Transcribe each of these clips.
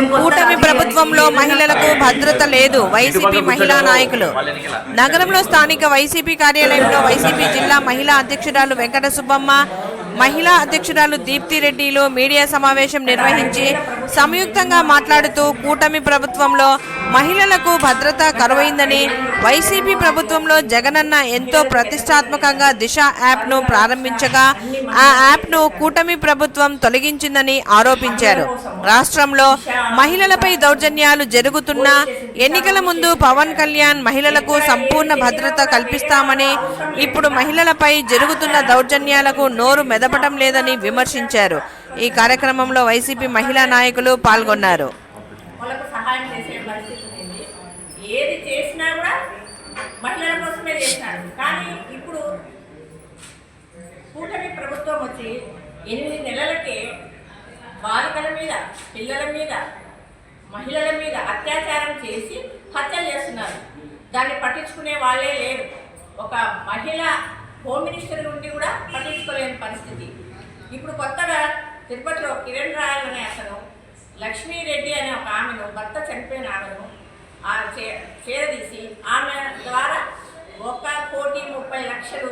కూటమి ప్రభుత్వంలో మహిళలకు భద్రత లేదు. వైసీపీ మహిళా నాయకులు. నగరంలో స్థానిక వైసీపీ కార్యాలయంలో వైసీపీ జిల్లా మహిళా అధ్యక్షురాలు వెంకట సుబ్బమ్మ మహిళా అధ్యక్షురాలు దీప్తి రెడ్డిలు మీడియా సమావేశం నిర్వహించి సంయుక్తంగా మాట్లాడుతూ కూటమి ప్రభుత్వంలో మహిళలకు భద్రత కరువైందని వైసీపీ ప్రభుత్వంలో జగనన్న ఎంతో ప్రతిష్టాత్మకంగా దిశ యాప్ను ప్రారంభించగా ఆ యాప్ను కూటమి ప్రభుత్వం తొలగించిందని ఆరోపించారు. రాష్ట్రంలో మహిళలపై దౌర్జన్యాలు జరుగుతున్నా ఎన్నికల ముందు పవన్ కళ్యాణ్ మహిళలకు సంపూర్ణ భద్రత కల్పిస్తామని ఇప్పుడు మహిళలపై జరుగుతున్న దౌర్జన్యాలకు నోరు మెదపడం లేదని విమర్శించారు. ఈ కార్యక్రమంలో వైసీపీ మహిళా నాయకులు పాల్గొన్నారు. వాళ్ళకు సహాయం చేసే ఏది చేసినా కూడా మహిళల కోసమే చేసినాడు కానీ ఇప్పుడు కూటమి ప్రభుత్వం వచ్చి ఎనిమిది నెలలకే బాలికల మీద పిల్లల మీద మహిళల మీద అత్యాచారం చేసి హత్యలు చేస్తున్నారు. దాన్ని పట్టించుకునే వాళ్ళే లేరు. ఒక మహిళ హోమ్ మినిస్టర్ నుండి కూడా పట్టించుకోలేని పరిస్థితి. ఇప్పుడు కొత్తగా తిరుపతిలో కిరణ్ రాయల్ అనే అతను లక్ష్మీరెడ్డి అనే ఒక ఆమెను భర్త చనిపోయిన ఆమెను చే చేరదీసి ఆమె ద్వారా ఒక కోటి ముప్పై లక్షలు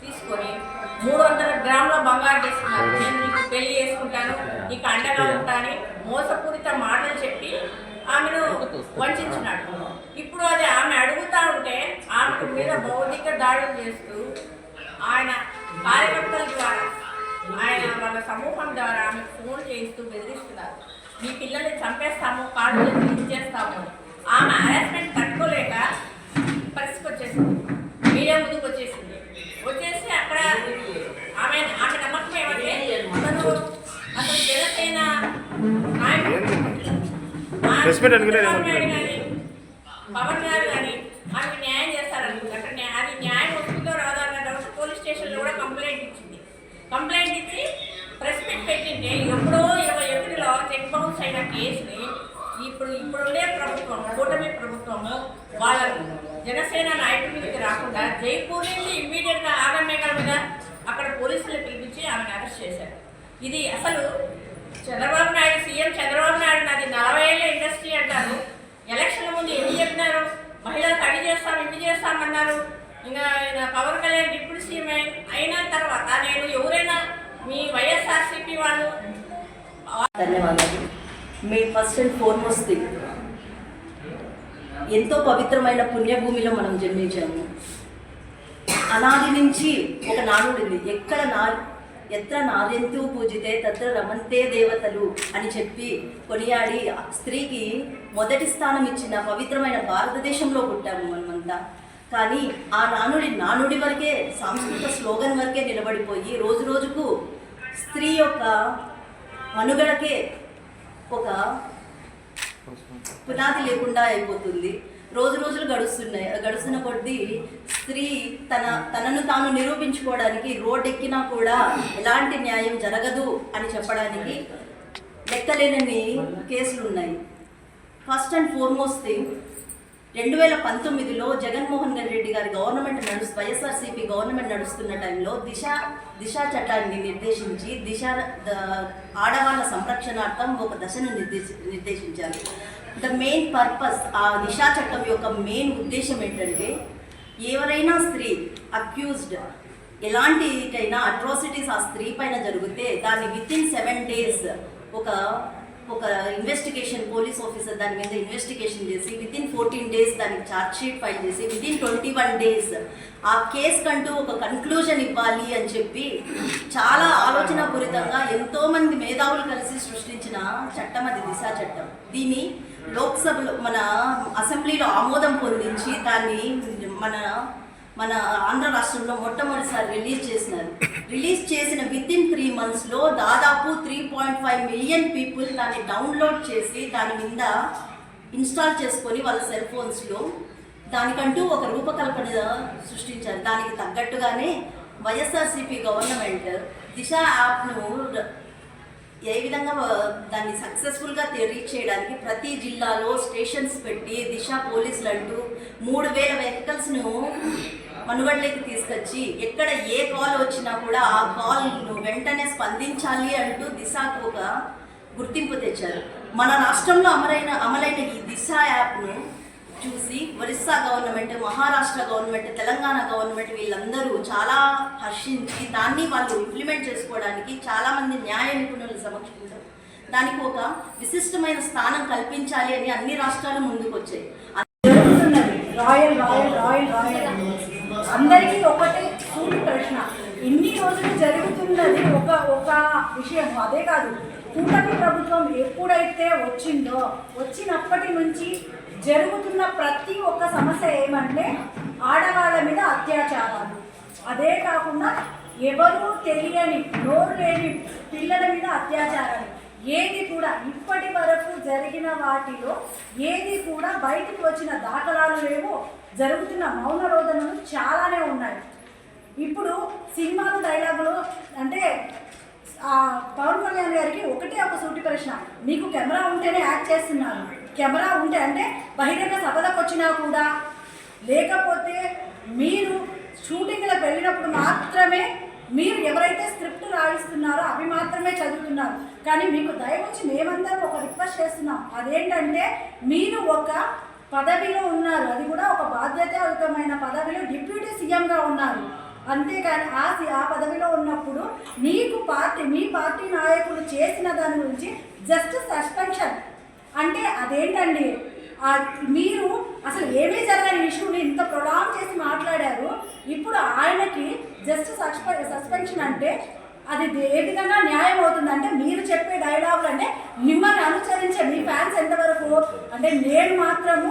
తీసుకొని మూడు వందల గ్రాముల బంగారు తీసుకున్నాను నేను నీకు పెళ్ళి చేసుకుంటాను నీకు అండగా ఉంటానని మోసపూరిత మాటలు చెప్పి ఆమెను వంచున్నాడు ఇప్పుడు అది ఆమె అడుగుతా ఉంటే ఆమె మీద భౌతిక దాడులు చేస్తూ ఆయన కార్యకర్తల ద్వారా ఆయన వాళ్ళ సమూహం ద్వారా ఆమె ఫోన్ చేయిస్తూ బెదిరిస్తున్నారు. మీ పిల్లల్ని చంపేస్తాము కార్డులు ఇచ్చేస్తాము. ఆమె హరాస్మెంట్ తట్టుకోలేక పరిస్థితి వచ్చేసింది. మీడియా ముందుకు వచ్చేసింది. వచ్చేసి అక్కడ ఆమె ఆమె నమ్మకం ఏమంటే అతను అతను జనసేన నాయకుడు. పవన్ గారు కానీ ఆమెకు న్యాయం చేస్తారనుకుంది అక్కడ న్యా- అది న్యాయం వస్తుందో రాదో అన్న డౌట్ పోలీస్ స్టేషన్లో కూడా కంప్లైంట్ ఇచ్చింది కంప్లైంట్ ఇచ్చి ప్రెస్ మీట్ పెట్టింటే ఎప్పుడో ఇరవై ఒకటిలో చెక్ బౌన్స్ అయిన కేసుని ఇప్పుడు ఇప్పుడుండే ప్రభుత్వం కూటమి ప్రభుత్వము వాళ్ళ జనసేన నాయకుడి మీదకి రాకుండా జైపూర్ నుంచి ఇమ్మీడియట్గా ఆగమేఘాల మీద అక్కడ పోలీసులు పిలిపించి ఆమెను అరెస్ట్ చేశారు. ఇది అసలు చంద్రబాబు నాయుడు సీఎం చంద్రబాబు నాయుడు నాది నలభై ఏళ్ళ ఇండస్ట్రీ అంటారు. ఎలక్షన్ ముందు ఎన్ని చెప్పినారు? మహిళలకు అడి చేస్తాం ఇవి చేస్తామన్నారు ఇంకా పవన్ కళ్యాణ్ డిప్యూటీ సీఎం అయిన తర్వాత నేను ఎవరైనా మీ వైఎస్ఆర్సీపీ వాళ్ళు ధన్యవాదాలు. మీ ఫస్ట్ అండ్ ఫోర్మోస్ట్ థింగ్. ఎంతో పవిత్రమైన పుణ్యభూమిలో మనం జన్మించాము. అనాది నుంచి ఒక నానుడు ఉంది. ఎక్కడ నా ఎత్ర నాదెంతూ పూజితే తత్ర రమంతే దేవతలు అని చెప్పి కొనియాడి స్త్రీకి మొదటి స్థానం ఇచ్చిన పవిత్రమైన భారతదేశంలో పుట్టాము మనమంతా. కానీ ఆ నానుడి నానుడి వరకే సాంస్కృతిక స్లోగన్ వరకే నిలబడిపోయి రోజు రోజుకు స్త్రీ యొక్క మనుగడకే ఒక పునాది లేకుండా అయిపోతుంది. రోజు రోజులు గడుస్తున్నాయి. గడుస్తున్న కొద్దీ స్త్రీ తన తనను తాను నిరూపించుకోవడానికి రోడ్డెక్కినా కూడా ఎలాంటి న్యాయం జరగదు అని చెప్పడానికి లెక్కలేనని కేసులు ఉన్నాయి ఫస్ట్ అండ్ ఫార్మోస్ట్ థింగ్ రెండు వేల పంతొమ్మిదిలో జగన్మోహన్ రెడ్డి గారి గవర్నమెంట్ నడుస్తు వైఎస్ఆర్సీపీ గవర్నమెంట్ నడుస్తున్న టైంలో దిశ దిశ చట్టాన్ని నిర్దేశించి దిశ ఆడవాళ్ళ సంరక్షణార్థం ఒక దశను నిర్దేశి నిర్దేశించారు. ద మెయిన్ పర్పస్ ఆ దిశా చట్టం యొక్క మెయిన్ ఉద్దేశం ఏంటంటే ఎవరైనా స్త్రీ అక్యూజ్డ్ ఎలాంటికైనా అట్రాసిటీస్ ఆ స్త్రీ పైన జరిగితే దాన్ని విత్ ఇన్ సెవెన్ డేస్ ఒక ఒక ఇన్వెస్టిగేషన్ పోలీస్ ఆఫీసర్ దాని మీద ఇన్వెస్టిగేషన్ చేసి విత్ ఇన్ ఫోర్టీన్ డేస్ దానికి ఛార్జ్ షీట్ ఫైల్ చేసి within twenty one days ఆ కేసు కంటూ ఒక కన్క్లూజన్ ఇవ్వాలి అని చెప్పి చాలా ఆలోచనాపూరితంగా ఎంతో మంది మేధావులు కలిసి సృష్టించిన చట్టం అది దిశా చట్టం. దీన్ని లోక్సభలో మన అసెంబ్లీలో ఆమోదం పొందించి దాన్ని మన మన ఆంధ్ర రాష్ట్రంలో మొట్టమొదటిసారి రిలీజ్ చేసినారు. రిలీజ్ చేసిన విత్ ఇన్ త్రీ మంత్స్లో దాదాపు three point five million people దాన్ని డౌన్లోడ్ చేసి దాని మీద ఇన్స్టాల్ చేసుకొని వాళ్ళ సెల్ ఫోన్స్లో దానికంటూ ఒక రూపకల్పన సృష్టించారు. దానికి తగ్గట్టుగానే వైఎస్ఆర్సీపీ గవర్నమెంట్ దిశ యాప్ను ఏ విధంగా దాన్ని సక్సెస్ఫుల్గా రీచ్ చేయడానికి ప్రతి జిల్లాలో స్టేషన్స్ పెట్టి దిశ పోలీసులు అంటూ మూడు వేల వెహికల్స్ను మనుగడలోకి తీసుకొచ్చి ఎక్కడ ఏ కాల్ వచ్చినా కూడా ఆ కాల్ను వెంటనే స్పందించాలి అంటూ దిశకు ఒక గుర్తింపు తెచ్చారు. మన రాష్ట్రంలో అమలైన అమలైన ఈ దిశ యాప్ను చూసి Orissa government Maharashtra government Telangana government వీళ్ళందరూ చాలా హర్షించి దాన్ని వాళ్ళు ఇంప్లిమెంట్ చేసుకోవడానికి చాలామంది న్యాయ నిపుణుల సమక్షంలో దానికి ఒక విశిష్టమైన స్థానం కల్పించాలి అని అన్ని రాష్ట్రాలు ముందుకు వచ్చాయి రాయల్ రాయల్ రాయల్ రాయల్. అందరికీ ఒకటే సూటి ప్రశ్న. ఇన్ని రోజులు జరుగుతున్నది ఒక ఒక విషయం? అదే కాదు కూటమి ప్రభుత్వం ఎప్పుడైతే వచ్చిందో వచ్చినప్పటి నుంచి జరుగుతున్న ప్రతి ఒక్క సమస్య ఏమంటే ఆడవాళ్ళ మీద అత్యాచారాలు. అదే కాకుండా ఎవరూ తెలియని నోరు లేని పిల్లల మీద అత్యాచారాలు. ఏది కూడా ఇప్పటి వరకు జరిగిన వాటిలో ఏది కూడా బయటకు వచ్చిన దాఖలాలు లేవు. జరుగుతున్న మౌన రోదనలు చాలానే ఉన్నాయి. ఇప్పుడు సినిమాలు డైలాగులు అంటే పవన్ కళ్యాణ్ గారికి ఒకటే ఒక సూటి ప్రశ్న. మీకు కెమెరా ఉంటేనే యాక్ట్ చేస్తున్నారు. కెమెరా ఉంటే అంటే బహిరంగ సభలకు వచ్చినా కూడా. లేకపోతే మీరు షూటింగ్లకు వెళ్ళినప్పుడు మాత్రమే మీరు ఎవరైతే స్క్రిప్ట్ రాయిస్తున్నారో అవి మాత్రమే చదువుతున్నారు. కానీ మీకు దయవచ్చి మేమందరం ఒక రిక్వెస్ట్ చేస్తున్నాం. అదేంటంటే మీరు ఒక పదవిలో ఉన్నారు. అది కూడా ఒక బాధ్యతాయుతమైన పదవిలో డిప్యూటీ సీఎంగా ఉన్నారు. అంతేకాని ఆ సి- ఆ పదవిలో ఉన్నప్పుడు నీకు పార్టీ మీ పార్టీ నాయకులు చేసిన దాని గురించి జస్ట్ సస్పెన్షన్. అంటే అదేంటండి? మీరు అసలు ఏమీ జరగని ఇష్యూని ఇంత ప్రొలాంగ్ చేసి మాట్లాడారు. ఇప్పుడు ఆయనకి జస్ట్ సస్పె సస్పెన్షన్ అంటే అది ఏ విధంగా న్యాయం అవుతుంది అంటే మీరు చెప్పే డైలాగులు అంటే అంటే నేను మాత్రము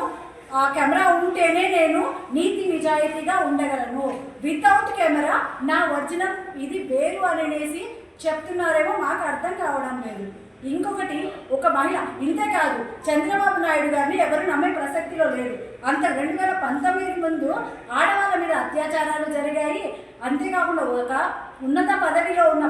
ఆ కెమెరా ఉంటేనే నేను నీతి నిజాయితీగా ఉండగలను. వితౌట్ కెమెరా నా ఒరిజినల్ ఇది వేరు అనేసి చెప్తున్నారేమో మాకు అర్థం కావడం లేదు. ఇంకొకటి ఒక మహిళ ఇంతే కాదు చంద్రబాబు నాయుడు గారిని ఎవరు నమ్మే ప్రసక్తిలో లేరు. అంత రెండు వేల పంతొమ్మిది ముందు ఆడవాళ్ళ మీద అత్యాచారాలు జరిగాయి. అంతేకాకుండా ఒక ఉన్నత పదవిలో ఉన్న